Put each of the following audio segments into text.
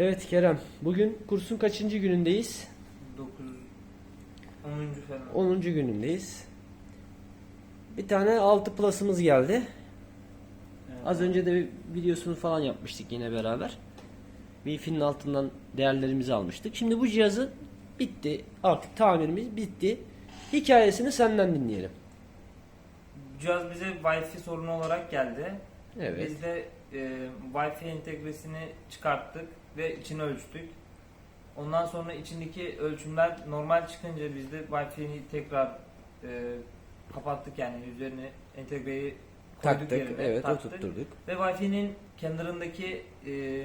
Evet Kerem, bugün kursun kaçıncı günündeyiz? 9 10. falan. 10. günündeyiz. Bir tane 6 plus'ımız geldi. Evet. Az önce de bir videosunu falan yapmıştık yine beraber. Wi-Fi'nin altından değerlerimizi almıştık. Şimdi bu cihazı bitti. Artık tamirimiz bitti. Hikayesini senden dinleyelim. Cihaz bize Wi-Fi sorunu olarak geldi. Evet. Biz de e, Wi-Fi entegresini çıkarttık ve içini ölçtük. Ondan sonra içindeki ölçümler normal çıkınca biz de Wi-Fi'yi tekrar e, kapattık yani üzerine entegreyi koyduk Taktık. yerine, Evet, taktık. oturtturduk. Ve Wi-Fi'nin kenarındaki e,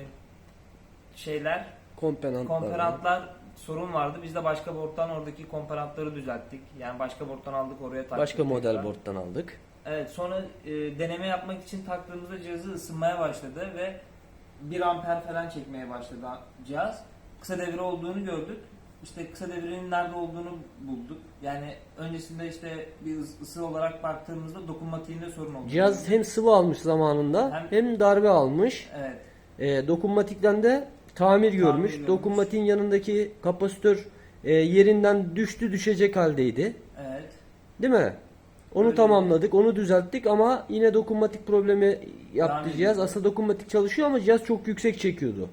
şeyler Komponentler. Komponentler sorun vardı. Biz de başka board'dan oradaki komponentleri düzelttik. Yani başka board'dan aldık oraya taktık. Başka model tekrar. board'dan aldık. Evet sonra e, deneme yapmak için taktığımızda cihazı ısınmaya başladı ve 1 amper falan çekmeye başladı cihaz. Kısa devre olduğunu gördük. İşte kısa devrenin nerede olduğunu bulduk. Yani öncesinde işte bir ıs- ısı olarak baktığımızda dokunmatiğinde sorun oldu. Cihaz hem sıvı almış zamanında Hem- hem darbe almış. Evet. E, dokunmatikten de tamir görmüş. görmüş. Dokunmatiğin yanındaki kapasitör e, yerinden düştü düşecek haldeydi. Evet. Değil mi? Onu Öyle. tamamladık, onu düzelttik ama yine dokunmatik problemi yaptı Devam cihaz. Aslında dokunmatik çalışıyor ama cihaz çok yüksek çekiyordu.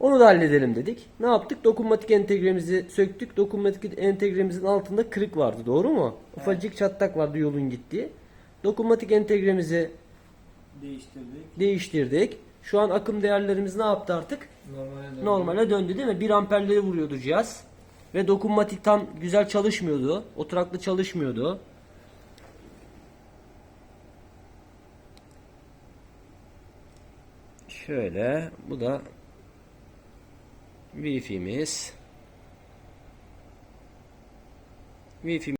Onu da halledelim dedik. Ne yaptık? Dokunmatik entegremizi söktük. Dokunmatik entegremizin altında kırık vardı. Doğru mu? Ufacık çatlak vardı yolun gittiği. Dokunmatik entegremizi Değiştirdik. değiştirdik. Şu an akım değerlerimiz ne yaptı artık? Normale döndü. Normale döndü değil mi? 1 amperleri vuruyordu cihaz. Ve dokunmatik tam güzel çalışmıyordu. Oturaklı çalışmıyordu. Şöyle bu da Wi-Fi'miz. Wi-Fi